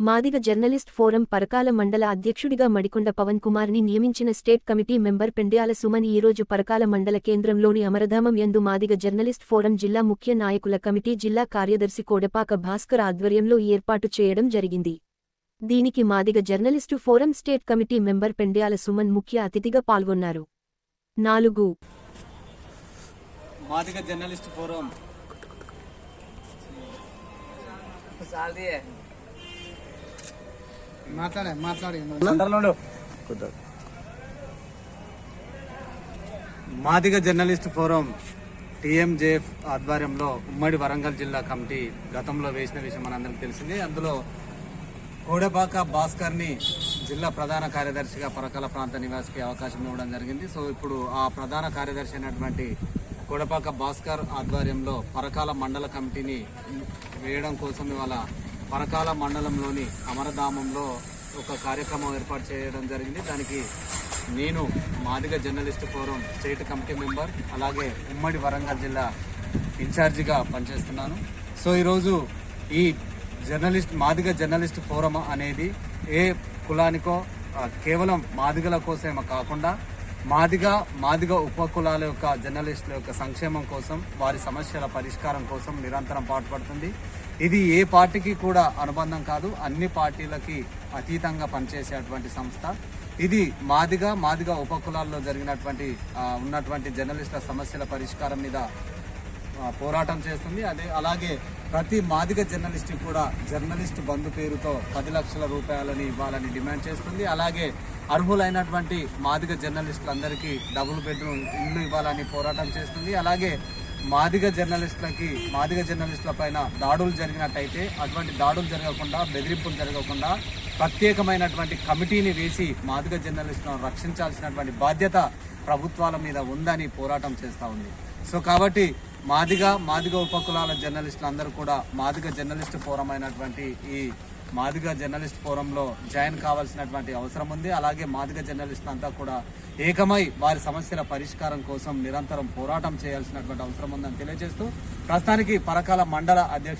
Madiga journalist forum Parakala మండల అధ్యక్షుడిగా మడికొండ పవన్ కుమార్ని నియమించిన state committee member Pendyala Suman ఈరోజు పరకాల మండల కేంద్రంలోని అమరధామం యందు మాదిగ జర్నలిస్ట్ ఫోరం జిల్లా ముఖ్య నాయకుల కమిటీ జిల్లా కార్యదర్శి కోడపాక భాస్కర్ ఆధ్వర్యంలో ఏర్పాటు చేయడం జరిగింది. దీనికి Madiga journalist forum state committee member Pendyala Suman ముఖ్య అతిథిగా పాల్గొన్నారు. నాలుగు. Madiga journalist forum. మాట్లాడే మాట్లాడే. మాదిగ జర్నలిస్ట్ ఫోరం టీఎంజేఎఫ్ ఆధ్వర్యంలో ఉమ్మడి వరంగల్ జిల్లా కమిటీ గతంలో వేసిన విషయం మనందరికీ తెలిసింది. అందులో కోడపాక భాస్కర్ని జిల్లా ప్రధాన కార్యదర్శిగా పరకాల ప్రాంత నివాసికి అవకాశం ఇవ్వడం జరిగింది. సో ఇప్పుడు ఆ ప్రధాన కార్యదర్శి అయినటువంటి కోడపాక భాస్కర్ ఆధ్వర్యంలో పరకాల మండల కమిటీని వేయడం కోసం ఇవాళ పరకాల మండలంలోని అమరధామంలో ఒక కార్యక్రమం ఏర్పాటు చేయడం జరిగింది. దానికి నేను Madiga journalist forum state committee member అలాగే ఉమ్మడి వరంగల్ జిల్లా ఇన్ఛార్జిగా పనిచేస్తున్నాను. సో ఈరోజు ఈ జర్నలిస్ట్ మాదిగ జర్నలిస్ట్ ఫోరం అనేది ఏ కులానికో కేవలం మాదిగల కోసమే కాకుండా మాదిగా మాదిగ ఉపకులాల యొక్క జర్నలిస్టుల యొక్క సంక్షేమం కోసం వారి సమస్యల పరిష్కారం కోసం నిరంతరం పాటుపడుతుంది. ఇది ఏ పార్టీకి కూడా అనుబంధం కాదు అన్ని పార్టీలకి అతీతంగా పనిచేసేటువంటి సంస్థ. ఇది మాదిగా మాదిగా ఉపకులాల్లో జరిగినటువంటి ఉన్నటువంటి జర్నలిస్టుల సమస్యల పరిష్కారం మీద పోరాటం చేస్తుంది. అదే అలాగే ప్రతి మాదిగ జర్నలిస్ట్ కూడా జర్నలిస్ట్ బంధు పేరుతో పది లక్షల రూపాయలని ఇవ్వాలని డిమాండ్ చేస్తుంది. అలాగే అర్హులైనటువంటి మాదిగ జర్నలిస్టులందరికీ డబుల్ బెడ్రూమ్ ఇల్లు ఇవ్వాలని పోరాటం చేస్తుంది. అలాగే మాదిగ జర్నలిస్టులకి మాదిగ జర్నలిస్టుల పైన దాడులు జరిగినట్టయితే అటువంటి దాడులు జరగకుండా బెదిరింపులు జరగకుండా ప్రత్యేకమైనటువంటి కమిటీని వేసి మాదిగ జర్నలిస్టులను రక్షించాల్సినటువంటి బాధ్యత ప్రభుత్వాల మీద ఉందని పోరాటం చేస్తూ ఉంది. సో కాబట్టి మాదిగ మాదిగ ఉపకులాల జర్నలిస్టులు అందరూ కూడా మాదిగ జర్నలిస్ట్ ఫోరం అయినటువంటి ఈ మాదిగ జర్నలిస్ట్ ఫోరంలో జాయిన్ కావాల్సినటువంటి అవసరం ఉంది. అలాగే మాదిగ జర్నలిస్టులు అంతా కూడా ఏకమై వారి సమస్యల పరిష్కారం కోసం నిరంతరం పోరాటం చేయాల్సినటువంటి అవసరం ఉందని తెలియజేస్తూ ప్రస్తుతానికి పరకాల మండల అధ్యక్షుడు